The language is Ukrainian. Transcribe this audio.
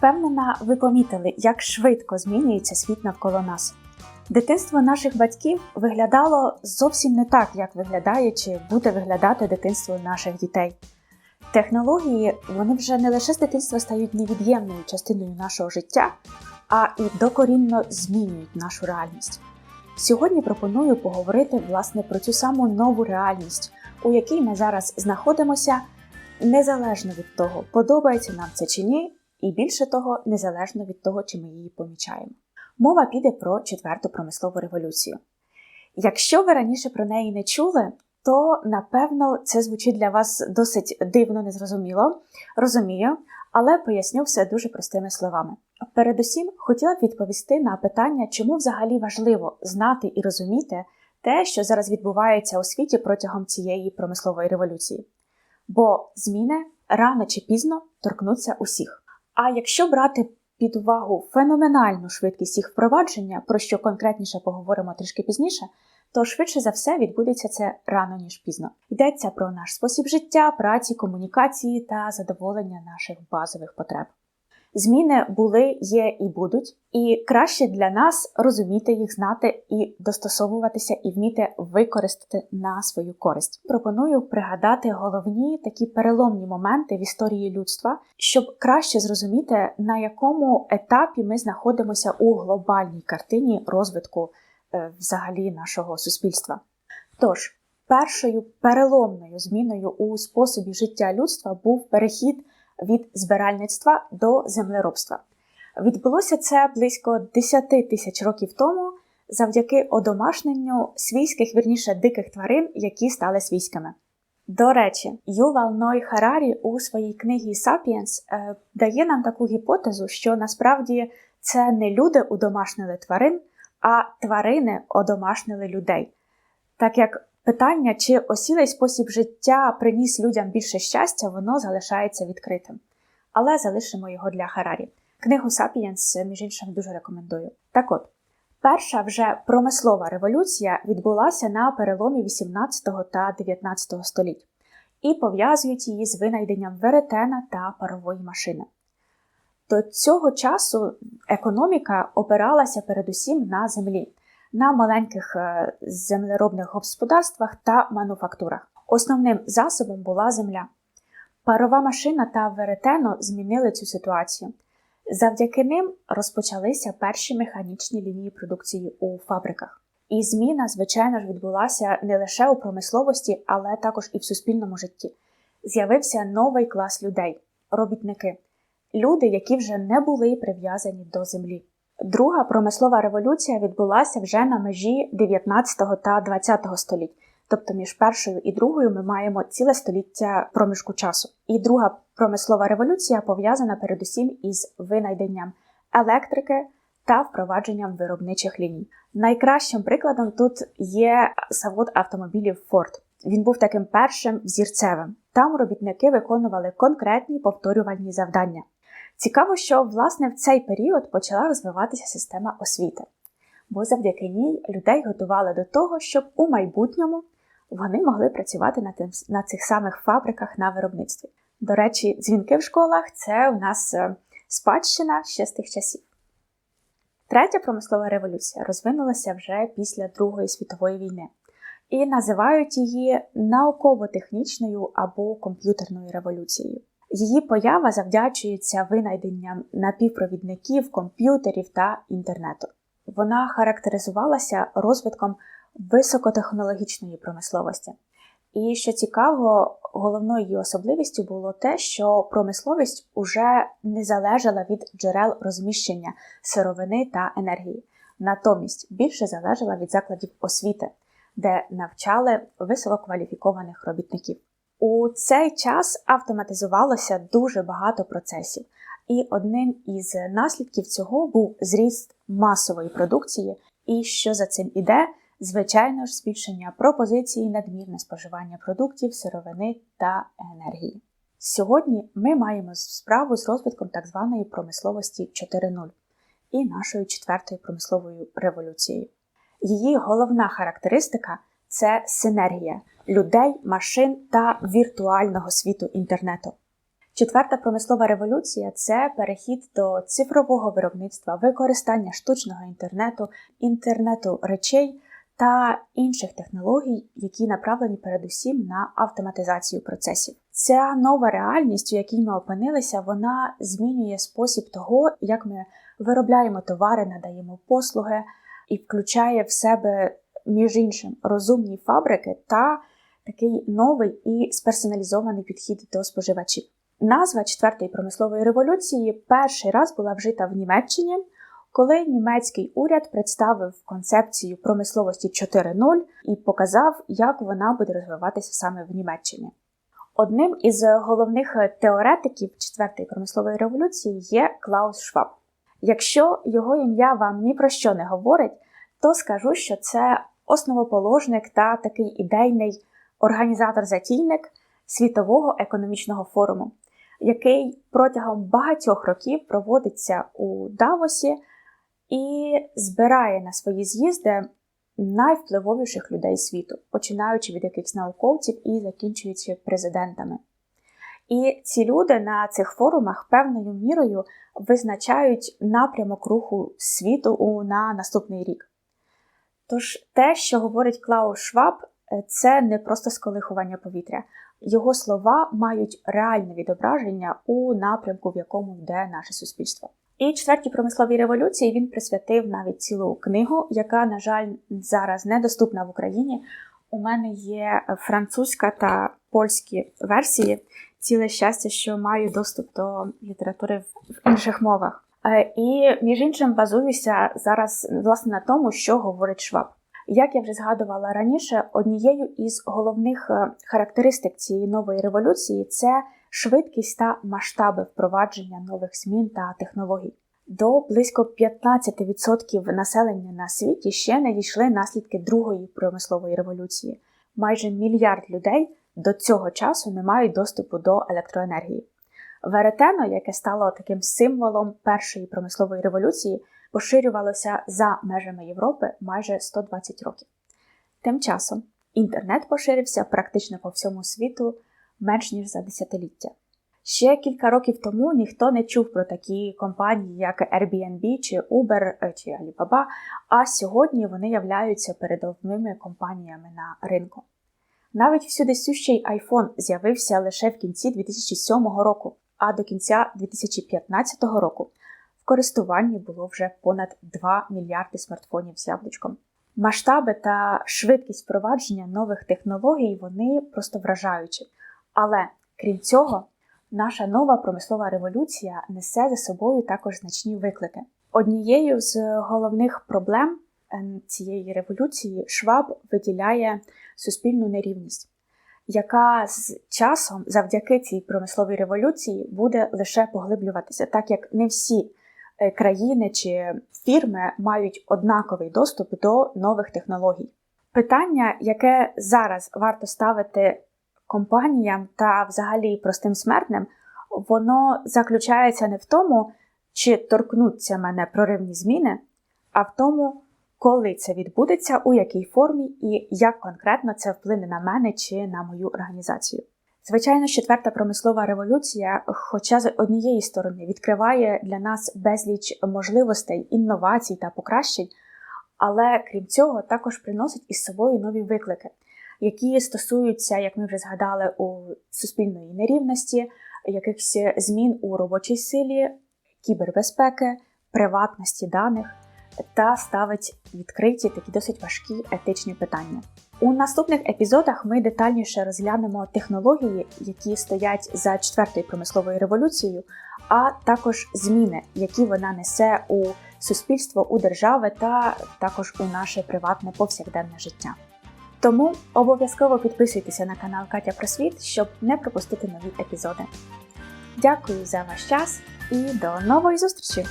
Впевнена, ви помітили, як швидко змінюється світ навколо нас. Дитинство наших батьків виглядало зовсім не так, як виглядає чи буде виглядати дитинство наших дітей. Технології вони вже не лише з дитинства стають невід'ємною частиною нашого життя, а і докорінно змінюють нашу реальність. Сьогодні пропоную поговорити власне про цю саму нову реальність, у якій ми зараз знаходимося, незалежно від того, подобається нам це чи ні, і більше того, незалежно від того, чи ми її помічаємо. Мова піде про четверту промислову революцію. Якщо ви раніше про неї не чули, то напевно це звучить для вас досить дивно, незрозуміло. Розумію, але поясню все дуже простими словами. Передусім, хотіла б відповісти на питання, чому взагалі важливо знати і розуміти те, що зараз відбувається у світі протягом цієї промислової революції. Бо зміни рано чи пізно торкнуться усіх. А якщо брати під увагу феноменальну швидкість їх впровадження, про що конкретніше поговоримо трішки пізніше, то швидше за все відбудеться це рано ніж пізно. Йдеться про наш спосіб життя, праці, комунікації та задоволення наших базових потреб. Зміни були, є і будуть, і краще для нас розуміти їх, знати і достосовуватися, і вміти використати на свою користь. Пропоную пригадати головні такі переломні моменти в історії людства, щоб краще зрозуміти, на якому етапі ми знаходимося у глобальній картині розвитку е, взагалі нашого суспільства. Тож, першою переломною зміною у способі життя людства був перехід від збиральництва до землеробства. Відбулося це близько 10 тисяч років тому завдяки одомашненню свійських, вірніше диких тварин, які стали свійськими. До речі, Ювал Ной Харарі у своїй книгі Сапіенс е, дає нам таку гіпотезу, що насправді це не люди удомашнили тварин, а тварини одомашнили людей. Так як Питання, чи осілий спосіб життя приніс людям більше щастя, воно залишається відкритим. Але залишимо його для Харарі. Книгу Сапієнс, між іншим, дуже рекомендую. Так от, перша вже промислова революція відбулася на переломі 18 та 19 століть і пов'язують її з винайденням веретена та парової машини. До цього часу економіка опиралася передусім на землі на маленьких е, землеробних господарствах та мануфактурах. Основним засобом була земля. Парова машина та веретено змінили цю ситуацію. Завдяки ним розпочалися перші механічні лінії продукції у фабриках. І зміна, звичайно ж, відбулася не лише у промисловості, але також і в суспільному житті. З'явився новий клас людей робітники, люди, які вже не були прив'язані до землі. Друга промислова революція відбулася вже на межі 19 та 20 століть. Тобто між першою і другою ми маємо ціле століття проміжку часу. І друга промислова революція пов'язана передусім із винайденням електрики та впровадженням виробничих ліній. Найкращим прикладом тут є завод автомобілів Ford. Він був таким першим взірцевим. Там робітники виконували конкретні повторювальні завдання. Цікаво, що власне в цей період почала розвиватися система освіти, бо завдяки ній людей готували до того, щоб у майбутньому вони могли працювати на, тим, на цих самих фабриках на виробництві. До речі, дзвінки в школах це у нас е, спадщина ще з тих часів. Третя промислова революція розвинулася вже після Другої світової війни і називають її науково-технічною або комп'ютерною революцією. Її поява завдячується винайденням напівпровідників, комп'ютерів та інтернету. Вона характеризувалася розвитком високотехнологічної промисловості. І що цікаво, головною її особливістю було те, що промисловість уже не залежала від джерел розміщення сировини та енергії, натомість більше залежала від закладів освіти, де навчали висококваліфікованих робітників. У цей час автоматизувалося дуже багато процесів, і одним із наслідків цього був зріст масової продукції, і що за цим іде, звичайно ж, збільшення пропозиції надмірне споживання продуктів, сировини та енергії. Сьогодні ми маємо справу з розвитком так званої промисловості 4.0 і нашою четвертою промисловою революцією. Її головна характеристика це синергія людей, машин та віртуального світу інтернету. Четверта промислова революція це перехід до цифрового виробництва, використання штучного інтернету, інтернету речей та інших технологій, які направлені передусім на автоматизацію процесів. Ця нова реальність, у якій ми опинилися, вона змінює спосіб того, як ми виробляємо товари, надаємо послуги і включає в себе, між іншим, розумні фабрики та такий новий і сперсоналізований підхід до споживачів. Назва четвертої промислової революції перший раз була вжита в Німеччині, коли німецький уряд представив концепцію промисловості 4.0 і показав, як вона буде розвиватися саме в Німеччині. Одним із головних теоретиків четвертої промислової революції є Клаус Шваб. Якщо його ім'я вам ні про що не говорить, то скажу, що це основоположник та такий ідейний організатор-затійник Світового економічного форуму, який протягом багатьох років проводиться у Давосі і збирає на свої з'їзди найвпливовіших людей світу, починаючи від якихось науковців і закінчуючи президентами. І ці люди на цих форумах певною мірою визначають напрямок руху світу на наступний рік. Тож те, що говорить Клаус Шваб, це не просто сколихування повітря. Його слова мають реальне відображення у напрямку, в якому йде наше суспільство. І четвертій промисловій революції він присвятив навіть цілу книгу, яка, на жаль, зараз недоступна в Україні. У мене є французька та польські версії. Ціле щастя, що маю доступ до літератури в інших мовах. І між іншим базуюся зараз власне на тому, що говорить Шваб. Як я вже згадувала раніше, однією із головних характеристик цієї нової революції це швидкість та масштаби впровадження нових змін та технологій. До близько 15% населення на світі ще не дійшли наслідки другої промислової революції. Майже мільярд людей до цього часу не мають доступу до електроенергії. Веретено, яке стало таким символом першої промислової революції, поширювалося за межами Європи майже 120 років. Тим часом інтернет поширився практично по всьому світу менш ніж за десятиліття. Ще кілька років тому ніхто не чув про такі компанії, як Airbnb чи Uber чи Alibaba, а сьогодні вони являються передовими компаніями на ринку. Навіть всюди сущий iPhone з'явився лише в кінці 2007 року, а до кінця 2015 року в користуванні було вже понад 2 мільярди смартфонів з яблучком. Масштаби та швидкість впровадження нових технологій вони просто вражаючі. Але крім цього, наша нова промислова революція несе за собою також значні виклики. Однією з головних проблем ем, цієї революції Шваб виділяє суспільну нерівність, яка з часом, завдяки цій промисловій революції, буде лише поглиблюватися, так як не всі е, країни чи фірми мають однаковий доступ до нових технологій. Питання, яке зараз варто ставити компаніям та взагалі простим смертним, воно заключається не в тому, чи торкнуться мене проривні зміни, а в тому, коли це відбудеться, у якій формі і як конкретно це вплине на мене чи на мою організацію. Звичайно, четверта промислова революція, хоча з однієї сторони відкриває для нас безліч можливостей, інновацій та покращень, але крім цього, також приносить із собою нові виклики, які стосуються, як ми вже згадали, у суспільної нерівності, якихось змін у робочій силі, кібербезпеки, приватності даних та ставить відкриті такі досить важкі етичні питання. У наступних епізодах ми детальніше розглянемо технології, які стоять за четвертою промисловою революцією, а також зміни, які вона несе у суспільство, у держави та також у наше приватне повсякденне життя. Тому обов'язково підписуйтеся на канал Катя Просвіт, щоб не пропустити нові епізоди. Дякую за ваш час і до нової зустрічі!